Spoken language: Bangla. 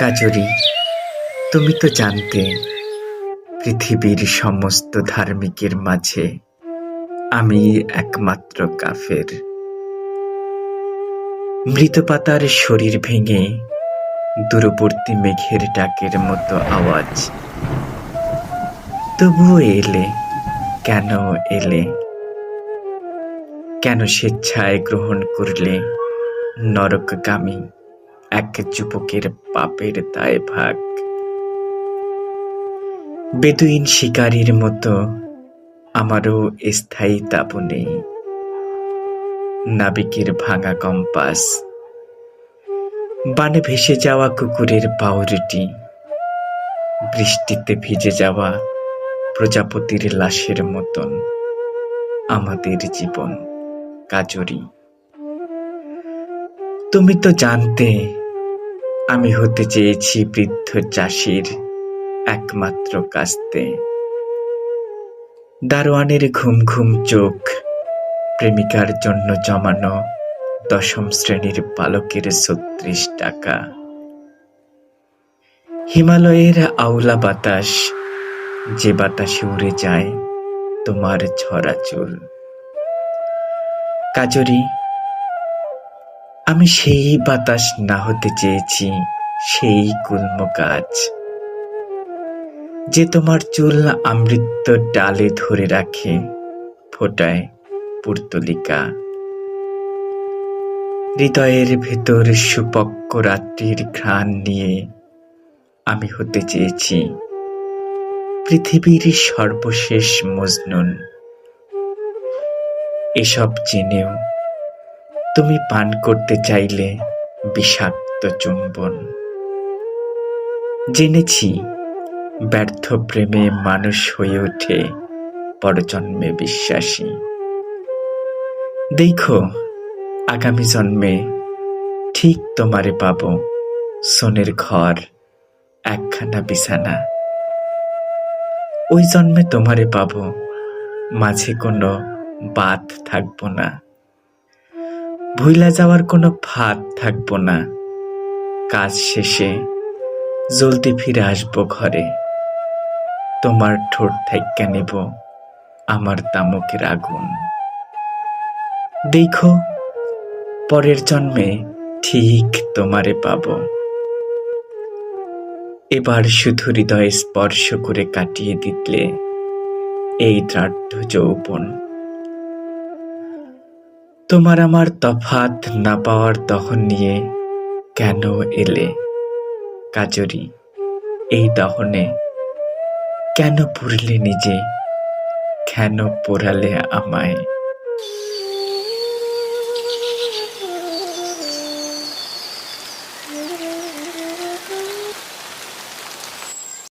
কাজরি, তুমি তো জানতে পৃথিবীর সমস্ত ধার্মিকের মাঝে আমি একমাত্র কাফের। মৃত পাতার শরীর ভেঙে দূরবর্তী মেঘের ডাকের মতো আওয়াজ। তবুও এলে, কেন এলে? কেন স্বেচ্ছায় গ্রহণ করলে নরকগামী এক যুবকের পাপের দায় ভাগ বেদুইন শিকারীর মতো আমারও স্থায়ী তাবু নেই নাবিকের ভাঙা কম্পাস। বানে ভেসে যাওয়া কুকুরের পাউরুটি। বৃষ্টিতে ভিজে যাওয়া প্রজাপতির লাশের মতন আমাদের জীবন কাজরি। তুমি তো জানতে আমি হতে চেয়েছি বৃদ্ধ চাষির একমাত্র কাস্তে। দারোয়ানের ঘুম ঘুম চোখ, প্রেমিকার জন্য জমানো দশম শ্রেণির বালকের ছত্রিশ টাকা। হিমালয়ের আউলা বাতাস, যে বাতাসে উড়ে যায় তোমার ছড়া চুল। কাজরি আমি সেই বাতাস না হতে চেয়েছি, সেই গুল্ম গাছ। যে তোমার চুল আমৃত্য ডালে ধরে রাখে, ফোটায় পুর্তলিকা। হৃদয়ের ভেতর সুপক্ক রাত্রির ঘ্রাণ নিয়ে আমি হতে চেয়েছি। পৃথিবীর সর্বশেষ মজনুন, এসব জেনেও তুমি পান করতে চাইলে বিষাক্ত চুম্বন। জেনেছি, ব্যর্থ প্রেমে মানুষ হয়ে ওঠে পরজন্মে বিশ্বাসী। দেখো, আগামী জন্মে ঠিক তোমারে পাব সোনের ঘর, একখানা বিছানা। ওই জন্মে তোমারে পাব, মাঝে কোনো বাদ থাকব না। ভুইলা যাওয়ার কোনো ফাঁদ থাকব না। কাজ শেষে জলদি ফিরে আসব ঘরে। তোমার ঠোঁট থাইকা নেব আমার তামকের আগুন। দেখো, পরের জন্মে ঠিক তোমারে পাব। এবার শুধু হৃদয় স্পর্শ করে কাটিয়ে দিতলে এই দ্রাঢ যৌবন তোমার আমার তফাত না পাওয়ার দহন নিয়ে কেন এলে? কাজরি, এই দহনে কেন পুরলে নিজে? কেন পোড়ালে আমায়?